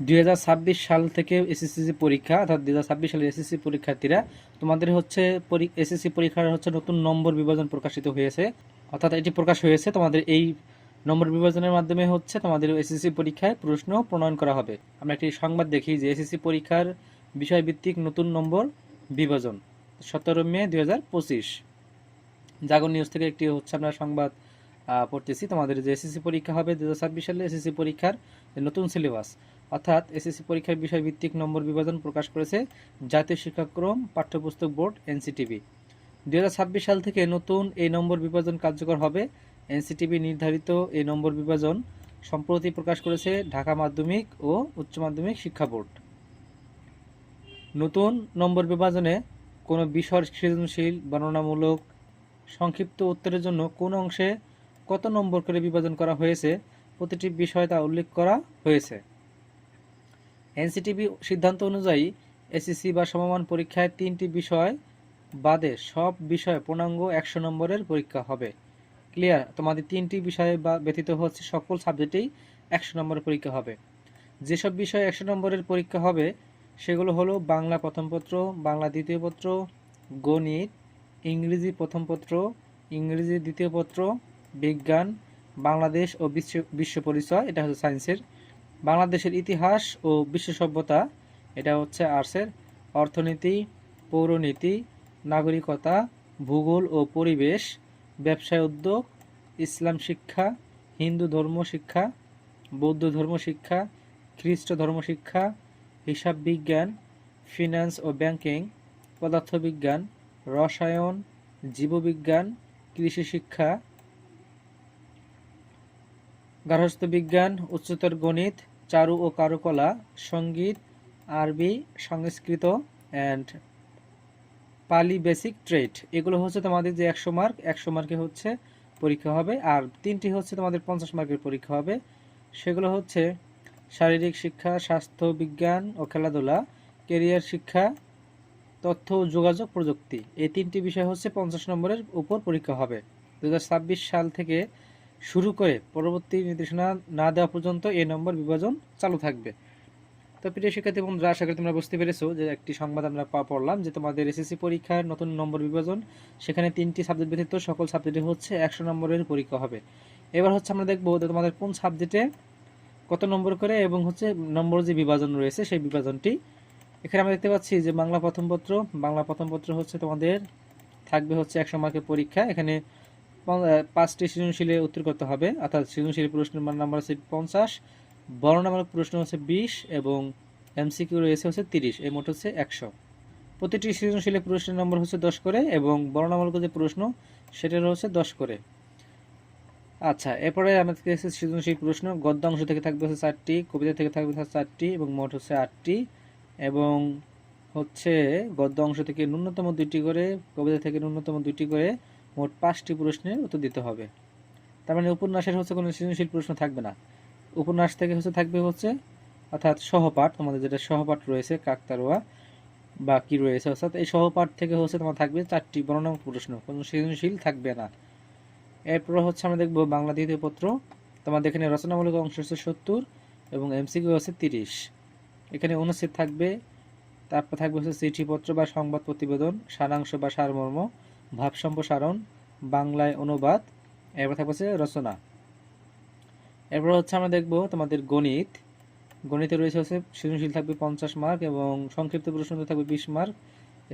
দুই হাজার ছাব্বিশ সাল থেকে এসএসসি পরীক্ষা, অর্থাৎ দুই সালের এসএসসি পরীক্ষার্থীরা, তোমাদের হচ্ছে এসএসসি পরীক্ষার হচ্ছে নতুন নম্বর বিভাজন প্রকাশিত হয়েছে। অর্থাৎ এটি প্রকাশ হয়েছে, তোমাদের এই নম্বর বিভাজনের মাধ্যমে হচ্ছে তোমাদের এসএসসি পরীক্ষায় প্রশ্ন প্রণয়ন করা হবে। আমরা একটি সংবাদ দেখি যে এসএসসি পরীক্ষার বিষয়ভিত্তিক নতুন নম্বর বিভাজন, সতেরো মে দুই হাজার পঁচিশ। জাগর নিউজ থেকে একটি হচ্ছে আমরা সংবাদ পড়তেছি, তোমাদের যে এসএসসি পরীক্ষা হবে দু হাজার ছাব্বিশ সালে এসএসসি পরীক্ষার নতুন সিলেবাস। অর্থাৎ এসএসসি পরীক্ষার বিষয়ভিত্তিক নম্বর বিভাজন প্রকাশ করেছে জাতীয় শিক্ষাক্রম পাঠ্যপুস্তক বোর্ড, এনসিটিভি। দুই হাজার ছাব্বিশ সাল থেকে নতুন এই নম্বর বিভাজন কার্যকর হবে। এনসিটিভি নির্ধারিত এই নম্বর বিভাজন সম্প্রতি প্রকাশ করেছে ঢাকা মাধ্যমিক ও উচ্চ মাধ্যমিক শিক্ষা বোর্ড। নতুন নম্বর বিভাজনে কোনো বিষয়ের সৃজনশীল, বর্ণনামূলক, সংক্ষিপ্ত উত্তরের জন্য কোন অংশে কত নম্বর করে বিভাজন করা হয়েছে, প্রতিটি বিষয় তা উল্লেখ করা হয়েছে। এনসিটিভি সিদ্ধান্ত অনুযায়ী এসএসসি বা সমমান পরীক্ষায় তিনটি বিষয় বাদে সব বিষয়ে পূর্ণাঙ্গ একশো নম্বরের পরীক্ষা হবে। ক্লিয়ার? তোমাদের তিনটি বিষয়ে বা ব্যতীত হচ্ছে সকল সাবজেক্টেই একশো নম্বরের পরীক্ষা হবে। যেসব বিষয়ে একশো নম্বরের পরীক্ষা হবে, সেগুলো হলো বাংলা প্রথম পত্র, বাংলা দ্বিতীয় পত্র, গণিত, ইংরেজি প্রথম পত্র, ইংরেজি দ্বিতীয় পত্র, বিজ্ঞান, বাংলাদেশ ও বিশ্ব বিশ্ব পরিচয়, এটা হচ্ছে সায়েন্সের বাংলাদেশের ইতিহাস ও বিশ্ব সভ্যতা এটা হচ্ছে আর্টসের অর্থনীতি, পৌরনীতি, নাগরিকতা, ভূগোল ও পরিবেশ, ব্যবসায় উদ্যোগ, ইসলাম শিক্ষা, হিন্দু ধর্ম শিক্ষা, বৌদ্ধ ধর্ম শিক্ষা, খ্রিস্ট ধর্ম শিক্ষা, হিসাব বিজ্ঞান, ফিনান্স ও ব্যাংকিং, পদার্থবিজ্ঞান, রসায়ন, জীববিজ্ঞান, কৃষি শিক্ষা, গার্হস্থ্য বিজ্ঞান, উচ্চতর গণিত চারু ও কারুকলা, সংগীত, আরবি, Sanskrit and Pali basic trade এগুলো হচ্ছে তোমাদের যে একশো মার্ক একশো মার্কে হচ্ছে পরীক্ষা হবে, আর তিনটি হচ্ছে তোমাদের পঞ্চাশ মার্কের পরীক্ষা হবে। সেগুলো হচ্ছে শারীরিক শিক্ষা, স্বাস্থ্য, বিজ্ঞান ও খেলাধুলা কেরিয়ার শিক্ষা, তথ্য ও যোগাযোগ প্রযুক্তি। এই তিনটি বিষয় হচ্ছে পঞ্চাশ নম্বরের উপর পরীক্ষা হবে। দুহাজার ছাব্বিশ সাল থেকে শুরু করে পরবর্তী নির্দেশনা না দেওয়া পর্যন্ত এই নম্বর বিভাজন চালু থাকবে। তো প্রিয় শিক্ষার্থী বন্ধুরা, আশা করি তোমরা বুঝতে পেরেছ যে একটি সংবাদ আমরা পা- পড়লাম যে তোমাদের এসএসসি পরীক্ষার নতুন নম্বর বিভাজন, সেখানে তিনটি সাবজেক্ট ব্যতীত সকল সাবজেক্টে হচ্ছে একশো নম্বরের পরীক্ষা হবে। এবার হচ্ছে আমরা দেখব যে তোমাদের কোন সাবজেক্টে কত নম্বর করে এবং হচ্ছে নম্বর যে বিভাজন রয়েছে সেই বিভাজনটি। এখানে আমরা দেখতে পাচ্ছি যে বাংলা প্রথম পত্র, বাংলা প্রথম পত্র হচ্ছে তোমাদের থাকবে হচ্ছে একশো মার্কের পরীক্ষা। এখানে পাঁচটি সৃজনশীলে উত্তর করতে হবে। অর্থাৎ সৃজনশীল প্রশ্নের নাম্বার হচ্ছে পঞ্চাশ, বর্ণনামূলক প্রশ্ন হচ্ছে বিশ এবং এমসিকিউ রয়েছে হচ্ছে তিরিশ, এই মোট হচ্ছে একশো। প্রতিটি সৃজনশীল প্রশ্নের নম্বর হচ্ছে দশ করে এবং বর্ণনামূলক যে প্রশ্ন সেটার হচ্ছে দশ করে। আচ্ছা এরপরে আমাদের কাছে সৃজনশীল প্রশ্ন, গদ্য অংশ থেকে থাকবে হচ্ছে চারটি, কবিতা থেকে থাকবে হচ্ছে চারটি এবং মোট হচ্ছে আটটি এবং হচ্ছে গদ্য অংশ থেকে ন্যূনতম দুইটি করে, কবিতা থেকে ন্যূনতম দুইটি করে মোট পাঁচটি প্রশ্নের উত্তর দিতে হবে। তার মানে উপন্যাসের হচ্ছে কোনো সৃজনশীল প্রশ্ন থাকবে না। উপন্যাস থেকে হচ্ছে থাকবে হচ্ছে, অর্থাৎ সহপাঠ, তোমাদের যেটা সহপাঠ রয়েছে, কাকতারোয়া বা কি রয়েছে, অর্থাৎ এই সহপাঠ থেকে হচ্ছে তোমার থাকবে চারটি বর্ণনামূলক প্রশ্ন, কোনো সৃজনশীল থাকবে না। এরপর হচ্ছে আমরা দেখব বাংলা দ্বিতীয় পত্র। তোমাদের এখানে রচনামূলক অংশ হচ্ছে সত্তর এবং এমসিকিউ হচ্ছে তিরিশ। এখানে অনুচ্ছেদ থাকবে, তারপর থাকবে হচ্ছে চিঠিপত্র বা সংবাদ প্রতিবেদন, সারাংশ বা সারমর্ম ভাব সম্প্রসারণ বাংলায় অনুবাদ, এরপর থাকবে হচ্ছে রচনা। এরপর হচ্ছে আমরা দেখব তোমাদের গণিত। গণিতে রয়েছে হচ্ছে সৃজনশীল থাকবে পঞ্চাশ মার্ক এবং সংক্ষিপ্ত প্রশ্ন থাকবে বিশ মার্ক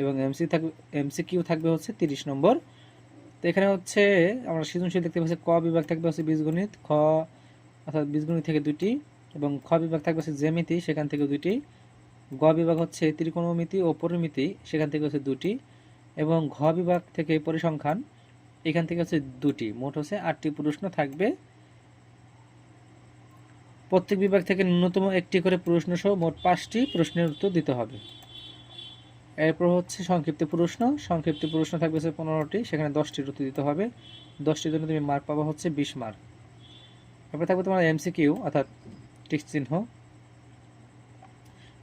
এবং এমসি থাকবে এমসিকিউ থাকবে হচ্ছে তিরিশ নম্বর। তো এখানে হচ্ছে আমরা সৃজনশীল দেখতে পাচ্ছি ক বিভাগ থাকবে হচ্ছে বীজগণিত, খ অর্থাৎ বীজগণিত থেকে দুটি এবং খ বিভাগ থাকবে হচ্ছে জ্যামিতি, সেখান থেকে দুটি গ বিভাগ হচ্ছে ত্রিকোণমিতি ও পরিমিতি, সেখান থেকে হচ্ছে দুটি। এবং ঘ বিভাগ থেকে পরিসংখ্যান, এখান থেকে হচ্ছে দুটি। মোট হচ্ছে আটটি প্রশ্ন থাকবে। প্রত্যেক বিভাগ থেকে ন্যূনতম একটি করে প্রশ্ন সহ মোট পাঁচটি প্রশ্নের উত্তর দিতে হবে। এরপর হচ্ছে সংক্ষিপ্ত প্রশ্ন। সংক্ষিপ্ত প্রশ্ন থাকবে হচ্ছে পনেরোটি, সেখানে দশটির উত্তর দিতে হবে। দশটির জন্য তুমি মার্ক পাবা হচ্ছে বিশ মার্ক এরপর থাকবে তোমার এমসিকিউ অর্থাৎ টিক চিহ্ন।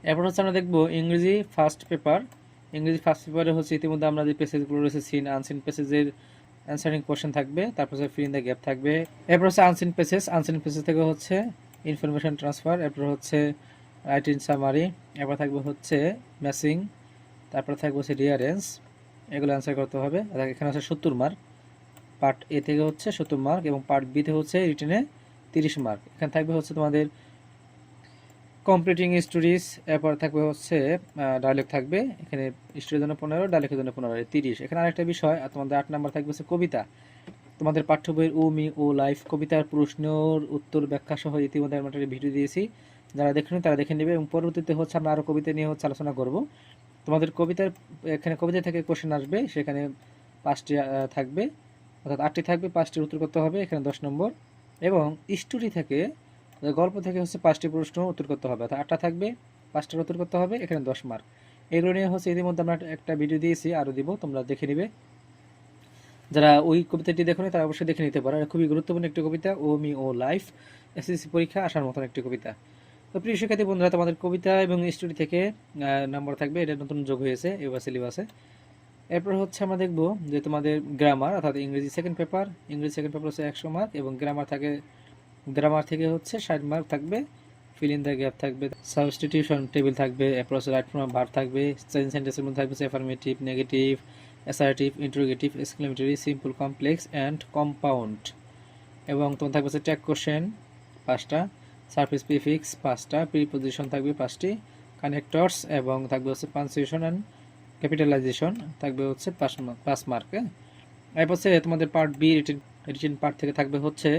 এরপর হচ্ছে আমরা দেখব ইংরেজি ফার্স্ট পেপার ইংরেজি ফার্স্ট পেপারে হচ্ছে ইতিমধ্যে আমরা যে পেসেজগুলো রয়েছে সিন আনসিন পেসেজের অ্যান্সারিং কোশ্চেন থাকবে, তারপর হচ্ছে ফিল ইন দ্য গ্যাপ থাকবে। এরপর হচ্ছে আনসিন পেসেজ আনসিন পেসেজ থেকে হচ্ছে ইনফরমেশন ট্রান্সফার এরপর হচ্ছে রাইট ইন সামারি এরপর থাকবে হচ্ছে ম্যাসিং তারপর থাকবে হচ্ছে রিয়ারেন্স এগুলো অ্যান্সার করতে হবে। এখানে আছে সত্তর মার্ক পার্ট এ থেকে হচ্ছে সত্তর মার্ক এবং পার্ট বিতে হচ্ছে রিটেনে তিরিশ মার্ক এখানে থাকবে হচ্ছে তোমাদের কমপ্লিটিং স্টোরিজ এরপর থাকবে হচ্ছে ডায়লগ থাকবে, এখানে স্টোরির জন্য পনেরো ডায়লগের জন্য পনেরো তিরিশ। এখানে আরেকটা বিষয়, আর তোমাদের আট নাম্বার থাকবে হচ্ছে কবিতা। তোমাদের পাঠ্য বইয়ের ও মি ও লাইফ, কবিতার প্রশ্নর উত্তর ব্যাখ্যা সহ ইতিমধ্যে আমরা একটা ভিডিও দিয়েছি। যারা দেখেনি তারা দেখে নেবে, এবং পরবর্তীতে হচ্ছে আমরা আরও কবিতা নিয়ে হচ্ছে আলোচনা করব। তোমাদের কবিতার, এখানে কবিতা থেকে কোশ্চেন আসবে, সেখানে পাঁচটি থাকবে। অর্থাৎ আটটি থাকবে, পাঁচটির উত্তর করতে হবে, এখানে দশ নম্বর। এবং স্টোরি থেকে গল্প থেকে হচ্ছে পাঁচটি প্রশ্ন উত্তর করতে হবে। অর্থাৎ আটটা থাকবে, পাঁচটার উত্তর করতে হবে, এখানে দশ মার্ক এগুলো নিয়ে হচ্ছে ইতিমধ্যে আমরা একটা ভিডিও দিয়েছি, আরও দিব, তোমরা দেখে নিবে। যারা ওই কবিতাটি দেখো তারা অবশ্যই দেখে নিতে পারো। খুবই গুরুত্বপূর্ণ একটি কবিতা O me O life, SSC পরীক্ষা আসার মতন একটি কবিতা। তো প্রিয় শিক্ষার্থী বন্ধুরা, তোমাদের কবিতা এবং স্টোরি থেকে নাম্বার থাকবে, এটা নতুন যোগ হয়েছে, এবার সিলেবাসে এরপর হচ্ছে আমরা দেখব যে তোমাদের গ্রামার অর্থাৎ ইংরেজি সেকেন্ড পেপার ইংরেজি সেকেন্ড পেপার হচ্ছে একশো মার্ক এবং গ্রামার থাকে গ্রামার থেকে হচ্ছে ষাট মার্ক থাকবে ফিল ইন দ্য গ্যাপ থাকবে সাবস্টিটিউশন টেবিল থাকবে হচ্ছে রাইট ফ্রম ভার থাকবে চেঞ্জ সেন্টেন্সের মধ্যে থাকবে affirmative negative assertive interrogative exclamatory simple complex and compound এবং তোমার থাকবে হচ্ছে ট্যাগ কোশ্চেন পাঁচটা সার্ফেস প্রিফিক্স পাঁচটা প্রিপোজিশন থাকবে পাঁচটি কানেক্টরস এবং থাকবে হচ্ছে পাঞ্চুয়েশন অ্যান্ড ক্যাপিটালাইজেশন থাকবে হচ্ছে পাঁচ মার্ক পাঁচ মার্ক এরপর হচ্ছে তোমাদের part B written written part থেকে থাকবে হচ্ছে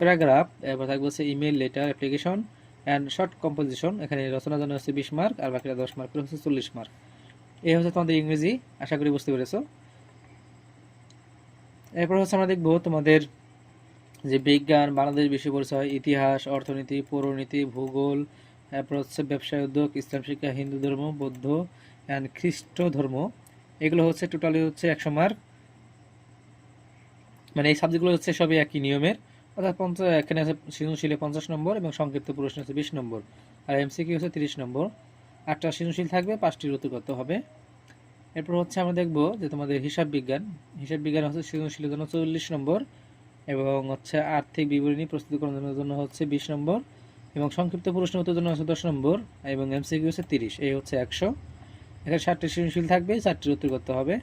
প্যারাগ্রাফ, এরপর থাকবে হচ্ছে email letter, application and short composition এখানে রচনার জন্য হচ্ছে বিশ মার্ক, আর বাকিটা দশ মার্ক হচ্ছে চল্লিশ মার্ক। এই হচ্ছে তোমাদের ইংরেজি, আশা করি বুঝতে পেরেছ। এরপর হচ্ছে আমরা দেখব তোমাদের যে বিজ্ঞান, বাংলাদেশ বিশ্ব পরিচয়, ইতিহাস, অর্থনীতি, পৌরনীতি, ভূগোল, এরপর হচ্ছে ব্যবসায় উদ্যোগ, ইসলাম শিক্ষা, হিন্দু ধর্ম, বৌদ্ধ অ্যান্ড খ্রিস্ট ধর্ম। এগুলো হচ্ছে টোটালি হচ্ছে একশো মার্ক। মানে এই সাবজেক্টগুলো হচ্ছে সবই একই নিয়মের। অর্থাৎ পঞ্চাশ এখানে আছে সৃজনশীলে পঞ্চাশ নম্বর এবং সংক্ষিপ্ত প্রশ্ন হচ্ছে বিশ নম্বর। আর এমসিকিউ হচ্ছে তিরিশ নম্বর। আটটা সৃজনশীল থাকবে পাঁচটির উত্তর করতে হবে। এরপর হচ্ছে আমরা দেখব যে তোমাদের হিসাব বিজ্ঞান। হিসাব বিজ্ঞান হচ্ছে সৃজনশীলের জন্য চল্লিশ নম্বর এবং হচ্ছে আর্থিক বিবরণী প্রস্তুতিকরণের জন্য হচ্ছে বিশ নম্বর এবং সংক্ষিপ্ত প্রশ্ন উত্তর জন্য হচ্ছে দশ নম্বর এবং এমসিকিউ হচ্ছে তিরিশ। এই হচ্ছে একশো। এখানে ষাটটি সৃজনশীল থাকবে চারটির উত্তর করতে হবে।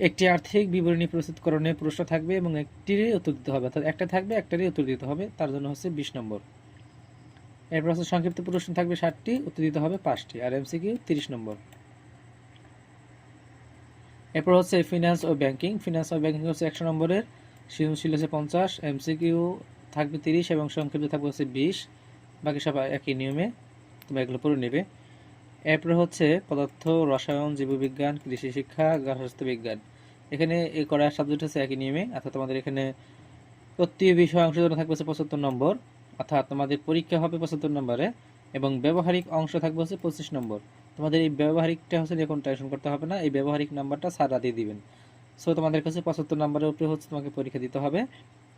একটি আর্থিক বিবরণী প্রস্তুতকরণে প্রশ্ন থাকবে এবং একটিরই উত্তর দিতে হবে, অর্থাৎ একটা থাকবে, একটারই উত্তর দিতে হবে, তার জন্য হচ্ছে বিশ নম্বর। এরপর হচ্ছে সংক্ষিপ্ত প্রশ্ন থাকবে ষাটটি উত্তর দিতে হবে পাঁচটি, আর এমসিকিউ তিরিশ নম্বর। এরপর হচ্ছে ফিনান্স ও ব্যাংকিং ফিনান্স ও ব্যাংকিং হচ্ছে একশো নম্বরের, সৃজনশীল হচ্ছে পঞ্চাশ এমসিকিউ থাকবে তিরিশ এবং সংক্ষিপ্ত থাকবে হচ্ছে বিশ, বাকি সব একই নিয়মে তোমরা এগুলো পড়ে নেবে। এরপরে হচ্ছে পদার্থ, রসায়ন, জীববিজ্ঞান, কৃষি শিক্ষা, গার্হস্থ্য বিজ্ঞান। এখানে এই করার সাবজেক্ট হচ্ছে একই নিয়মে, অর্থাৎ তোমাদের এখানে প্রতি বিষয় অংশ জন্য থাকবে হচ্ছে পঁচাত্তর নম্বর, অর্থাৎ তোমাদের পরীক্ষা হবে পঁচাত্তর নম্বরে, এবং ব্যবহারিক অংশ থাকবে হচ্ছে পঁচিশ নম্বর। তোমাদের এই ব্যবহারিকটা হচ্ছে এখন টেনশন করতে হবে না, এই ব্যবহারিক নাম্বারটা সারা দিয়ে দিবেন। সো তোমাদের কাছে পঁচাত্তর নম্বরের উপরে হচ্ছে তোমাকে পরীক্ষা দিতে হবে।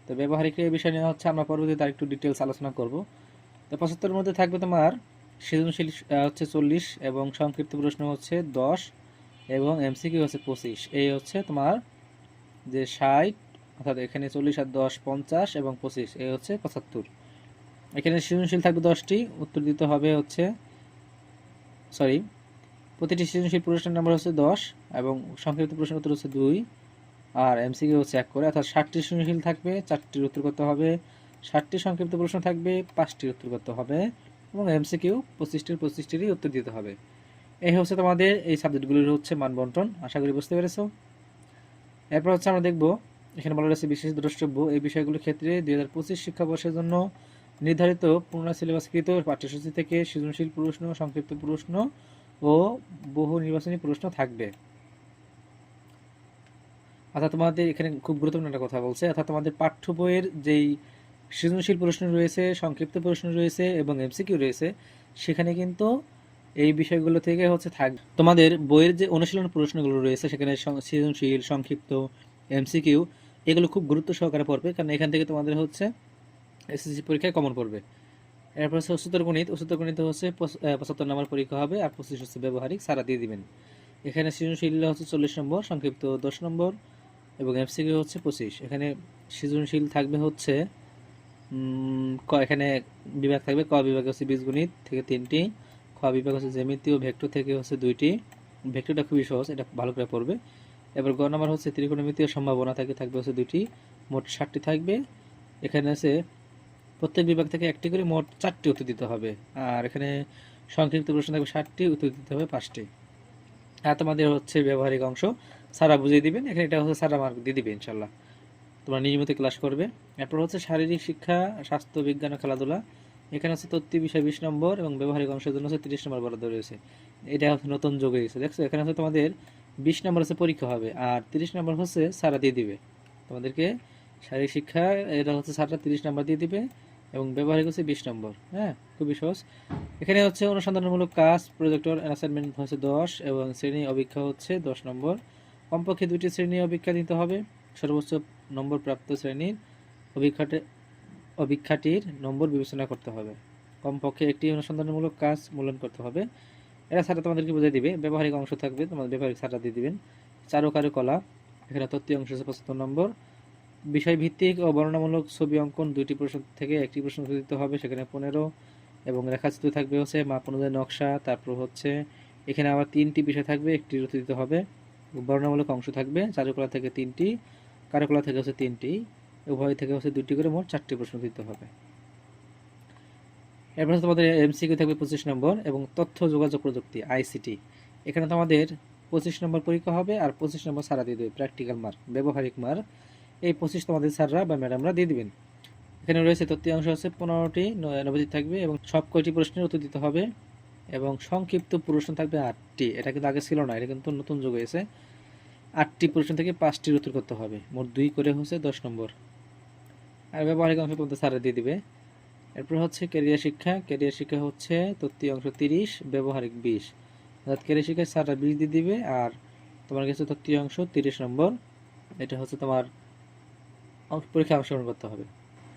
তো ব্যবহারিক এই বিষয় নিয়ে হচ্ছে আমরা পরবর্তীতে আর একটু ডিটেলস আলোচনা করব। তো পঁচাত্তরের মধ্যে থাকবে তোমার সৃজনশীল হচ্ছে চল্লিশ এবং সংক্ষিপ্ত প্রশ্ন হচ্ছে দশ এবং এমসিকিউ হচ্ছে পঁচিশ। এই হচ্ছে তোমার যে ষাট, অর্থাৎ এখানে চল্লিশ আর দশ পঞ্চাশ এবং পঁচিশ, এই হচ্ছে পঁচাত্তর। এখানে সৃজনশীল থাকবে দশটি, উত্তর দিতে হবে হচ্ছে সরি প্রতিটি সৃজনশীল প্রশ্নের নাম্বার হচ্ছে দশ এবং সংক্ষিপ্ত প্রশ্নের উত্তর হচ্ছে দুই, আর এমসিকিউ হচ্ছে এক করে। অর্থাৎ ষাটটি সৃজনশীল থাকবে, চারটির উত্তর করতে হবে, ষাটটি সংক্ষিপ্ত প্রশ্ন থাকবে, পাঁচটির উত্তর করতে হবে। এবং এমসিকিউ পঁচিশটির পঁচিশটিরই উত্তর দিতে হবে। এই হচ্ছে তোমাদের এই সাবজেক্টগুলির হচ্ছে মানবন্টন। আশা করি বুঝতে পেরেছ। এরপর হচ্ছে আমরা দেখব, এখানে বলা রয়েছে বিশেষ দ্রষ্টব্য। এই বিষয়গুলোর ক্ষেত্রে দুই হাজার পঁচিশ শিক্ষাবর্ষের জন্য নির্ধারিত পূর্ণ সিলেবাসকৃত পাঠ্যসূচি থেকে সৃজনশীল প্রশ্ন, সংক্ষিপ্ত প্রশ্ন ও বহু নির্বাচনী প্রশ্ন থাকবে। অর্থাৎ তোমাদের এখানে খুব গুরুত্বপূর্ণ একটা কথা বলছে। অর্থাৎ তোমাদের পাঠ্য বইয়ের যেই সৃজনশীল প্রশ্ন রয়েছে, সংক্ষিপ্ত প্রশ্ন রয়েছে এবং এমসিকিউ রয়েছে। সেখানে কিন্তু এই বিষয়গুলো থেকে হচ্ছে থাক তোমাদের বইয়ের যে অনুশীলন প্রশ্নগুলো রয়েছে, সেখানে সৃজনশীল, সংক্ষিপ্ত এমসিকিউ এগুলো খুব গুরুত্ব সহকারে পড়বে, কারণ এখান থেকে তোমাদের হচ্ছে এসএসসি পরীক্ষায় কমন পড়বে। এরপর হচ্ছে উচ্চতর গণিত উচ্চতর গণিত হচ্ছে পঁচ- পঁচাত্তর নম্বর পরীক্ষা হবে আর পঁচিশ হচ্ছে ব্যবহারিক, সারা দিয়ে দিবেন। এখানে সৃজনশীল হচ্ছে চল্লিশ নম্বর, সংক্ষিপ্ত দশ নম্বর এবং এমসিকিউ হচ্ছে পঁচিশ। এখানে সৃজনশীল থাকবে হচ্ছে এখানে বিভাগ থাকবে, ক বিভাগে হচ্ছে বীজগণিত থেকে তিনটি, খ বিভাগ হচ্ছে জ্যামিতি ও ভেক্টর থেকে হচ্ছে দুইটি। ভেক্টরটা খুবই সহজ, এটা ভালো করে পড়বে। এবার গ নাম্বার হচ্ছে ত্রিকোণমিতি ও সম্ভাবনা থেকে, থাকবে হচ্ছে দুইটি, মোট ষাটটি থাকবে। এখানে আছে প্রত্যেক বিভাগ থেকে একটি করে মোট চারটি উত্তর দিতে হবে। আর এখানে সংক্ষিপ্ত প্রশ্ন থাকবে ষাটটি উত্তর দিতে হবে, পাঁচটি। আর তোমাদের হচ্ছে ব্যবহারিক অংশ সারা বুঝিয়ে দিবেন, এখানে এটা হচ্ছে সারা মার্ক দিয়ে দিবে, ইনশাল্লাহ। তোমরা নিয়মিত ক্লাস করবে। এরপর হচ্ছে শারীরিক শিক্ষা, স্বাস্থ্য, বিজ্ঞান ও খেলাধুলা। এখানে হচ্ছে তথ্য বিষয় বিশ নম্বর এবং ব্যবহারিক অংশের জন্য হচ্ছে তিরিশ নম্বর বরাদ্দ রয়েছে। এটা হচ্ছে নতুন যোগ হয়ে গেছে, দেখছ? এখানে হচ্ছে তোমাদের বিশ নম্বর হচ্ছে পরীক্ষা হবে আর তিরিশ নম্বর হচ্ছে সারা দিয়ে দিবে। তোমাদেরকে শারীরিক শিক্ষা, এটা হচ্ছে সারটা তিরিশ নম্বর দিয়ে দিবে এবং ব্যবহারিক হচ্ছে বিশ নম্বর হ্যাঁ? খুবই সহজ। এখানে হচ্ছে অনুসন্ধানমূলক কাজ প্রজেক্টর অ্যাসাইনমেন্ট হচ্ছে দশ এবং শ্রেণি অভিক্ষা হচ্ছে দশ নম্বর। কমপক্ষে দুটি শ্রেণি অভিক্ষা দিতে হবে। সর্বোচ্চ নম্বর শ্রেণির অভিক্ষাটে, অভিক্ষাটির নম্বর বিবেচনা করতে হবে। কমপক্ষে একটি অনুসন্ধানমূলক কাজ মূল্যায়ন করতে হবে। এরা ছাড়া তোমাদেরকে বুঝিয়ে দিবে, ব্যবহারিক অংশ থাকবে, তোমাদের ব্যবহারিক ছাড়া দিয়ে দিবেন। চারুকারু কলা, এখানে তত্ত্বীয় অংশ হচ্ছে পঁচাত্তর নম্বর। বিষয় ভিত্তিক ও বর্ণনামূলক ছবি অঙ্কন দুইটি প্রশ্ন থেকে একটি প্রশ্ন দিতে হবে, সেখানে পনেরো এবং রেখাচিত্র থাকবে হচ্ছে মাপ অনুযায়ী নকশা, তারপর হচ্ছে এখানে আবার তিনটি বিষয় থাকবে একটি দিতে হবে। বর্ণনামূলক অংশ থাকবে, চারুকলা থেকে তিনটি কারুকলা থেকে হচ্ছে তিনটি, উভয় থেকে হচ্ছে দুটি করে মোট চারটি প্রশ্ন দিতে হবে। এরপর তোমাদের এমসিকিউ থাকবে পঁচিশ নম্বর এবং তথ্য যোগাযোগ প্রযুক্তি আইসিটি এখানে তোমাদের পঁচিশ নম্বর পরীক্ষা হবে আর পঁচিশ নম্বর সারা দিয়ে দেবে প্র্যাকটিক্যাল মার্ক ব্যবহারিক মার্ক এই পঁচিশ তোমাদের স্যাররা বা ম্যাডামরা দিয়ে দিবেন। এখানে রয়েছে তথ্য অংশ হচ্ছে পনেরোটি নবদিত থাকবে এবং সব কয়টি প্রশ্নের উত্তর দিতে হবে এবং সংক্ষিপ্ত প্রশ্ন থাকবে আটটি। এটা কিন্তু আগে ছিল না, এটা কিন্তু নতুন যুগ হয়েছে। আটটি প্রশ্ন থেকে পাঁচটির উত্তর করতে হবে। মোট দুই করে হচ্ছে দশ নম্বর। আর ব্যবহারিক অংশ তোমাদের স্যারে দিয়ে দিবে। এরপর হচ্ছে ক্যারিয়ার শিক্ষা। ক্যারিয়ার শিক্ষা হচ্ছে তথ্য অংশ তিরিশ, ব্যবহারিক বিশ। অর্থাৎ ক্যারিয়ার শিক্ষায় স্যাররা বিশ দিয়ে দিবে আর তোমার কাছে তথ্য অংশ তিরিশ নম্বর। এটা হচ্ছে তোমার পরীক্ষায় অংশগ্রহণ করতে হবে।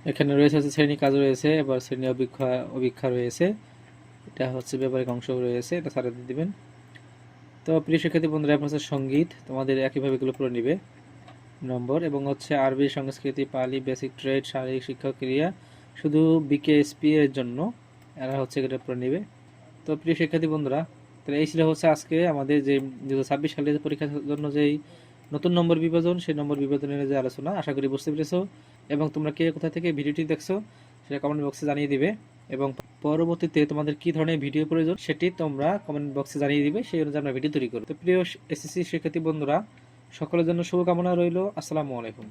এখানে রয়েছে হচ্ছে শ্রেণি কাজ রয়েছে, এবার শ্রেণি অভিক্ষা অভিক্ষা রয়েছে। এটা হচ্ছে ব্যবহারিক অংশ রয়েছে, এটা স্যারে দিয়ে দিবেন। তো প্রিয় শিক্ষার্থী বন্ধুরা, এখন হচ্ছে সংগীত। তোমাদের একইভাবে এগুলো পুরো নিবে। নম্বর এবং হচ্ছে আরবি, সংস্কৃতি, পালি বেসিক ট্রেড শারীরিক শিক্ষা ক্রিয়া, শুধু বিকেএসপি এর জন্য এরা হচ্ছে এটা পুরো নিবে। তো প্রিয় শিক্ষার্থী বন্ধুরা, তাহলে এই ছিল হচ্ছে আজকে আমাদের যে দু ছাব্বিশ সালের পরীক্ষার জন্য যেই নতুন নম্বর বিভাজন, সেই নম্বর বিভাজনের যে আলোচনা, আশা করি বুঝতে পেরেছ। এবং তোমরা কে কোথা থেকে ভিডিওটি দেখছ, সেটা কমেন্ট বক্সে জানিয়ে দিবে। এবং পরবর্তীতে তোমাদের কি ধরনের ভিডিও প্রয়োজন সেটি তোমরা কমেন্ট বক্সে জানিয়ে দিবে, সেই অনুযায়ী আমরা ভিডিও তৈরি করব। তো প্রিয় এসএসসি শিক্ষার্থী বন্ধুরা, সকলের জন্য শুভকামনা রইল। আসসালামু আলাইকুম।